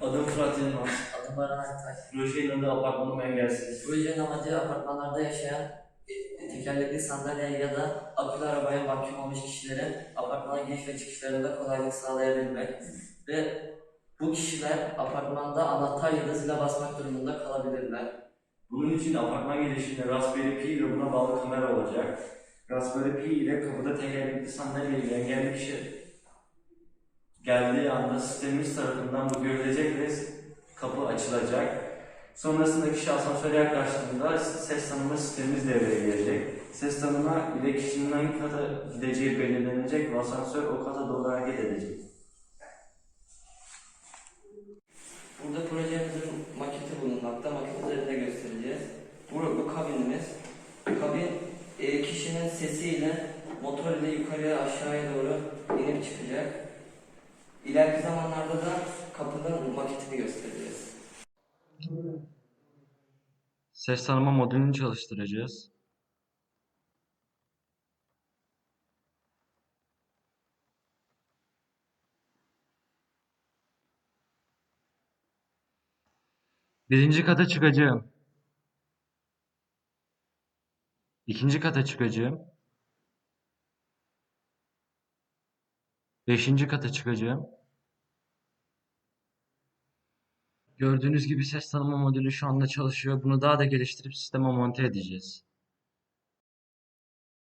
Adım Fırat Yılmaz. Adım Baran Aktay. Projenin adı Apartmanım Engelsiz. Projenin amacı apartmanlarda yaşayan tekerlekli sandalye ya da akülü arabaya mahkum olmuş kişilere apartmana giriş ve çıkışlarında kolaylık sağlayabilmek ve bu kişiler apartmanda anahtar ya da zile basmak durumunda kalabilirler. Bunun için apartman girişinde Raspberry Pi ve buna bağlı kamera olacak. Raspberry Pi ile kapıda tekerlekli sandalye ile engelli kişi geldiği anda sistemimiz tarafından bu görülecek ve kapı açılacak. Sonrasında kişi asansöre yaklaştığında ses tanıma sistemimiz devreye girecek. Ses tanıma ile kişinin hangi kata gideceği belirlenecek ve asansör o kata doğru hareket edecek. Burada projemizin maketi bulunmakta. Maket üzerinde göstereceğiz. Bu, bu kabinimiz. Kabin e, kişinin sesiyle motor ile yukarıya aşağıya doğru inip çıkacak. İleriki zamanlarda da kapının maketini göstereceğiz. Ses tanıma modülünü çalıştıracağız. Birinci kata çıkacağım. İkinci kata çıkacağım. Beşinci kata çıkacağım. Gördüğünüz gibi ses tanıma modülü şu anda çalışıyor. Bunu daha da geliştirip sisteme monte edeceğiz.